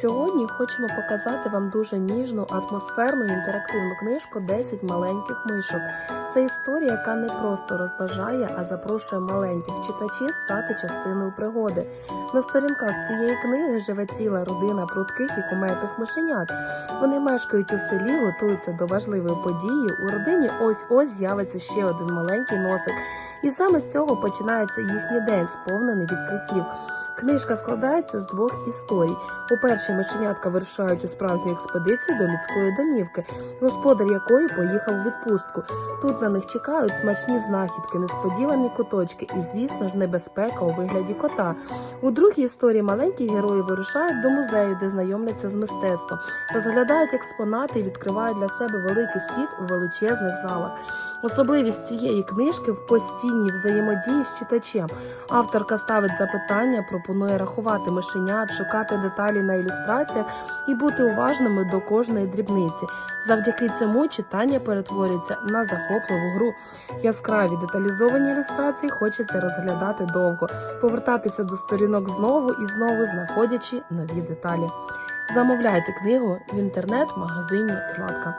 Сьогодні хочемо показати вам дуже ніжну, атмосферну інтерактивну книжку «10 маленьких мишок. Це історія, яка не просто розважає, а запрошує маленьких читачів стати частиною пригоди. На сторінках цієї книги живе ціла родина прудких і кумедних мишенят. Вони мешкають у селі, готуються до важливої події. У родині ось-ось з'явиться ще один маленький носик. І саме з цього починається їхній день, сповнений відкриттів. Книжка складається з двох історій. У першій мишенятка вирушають у справжню експедицію до людської домівки, господар якої поїхав у відпустку. Тут на них чекають смачні знахідки, несподівані куточки і, звісно ж, небезпека у вигляді кота. У другій історії маленькі герої вирушають до музею, де знайомляться з мистецтвом, розглядають експонати і відкривають для себе великий світ у величезних залах. Особливість цієї книжки в постійній взаємодії з читачем. Авторка ставить запитання, пропонує рахувати мишенят, шукати деталі на ілюстраціях і бути уважними до кожної дрібниці. Завдяки цьому читання перетворюється на захопливу гру. Яскраві деталізовані ілюстрації хочеться розглядати довго, повертатися до сторінок знову і знову, знаходячи нові деталі. Замовляйте книгу в інтернет-магазині Златка.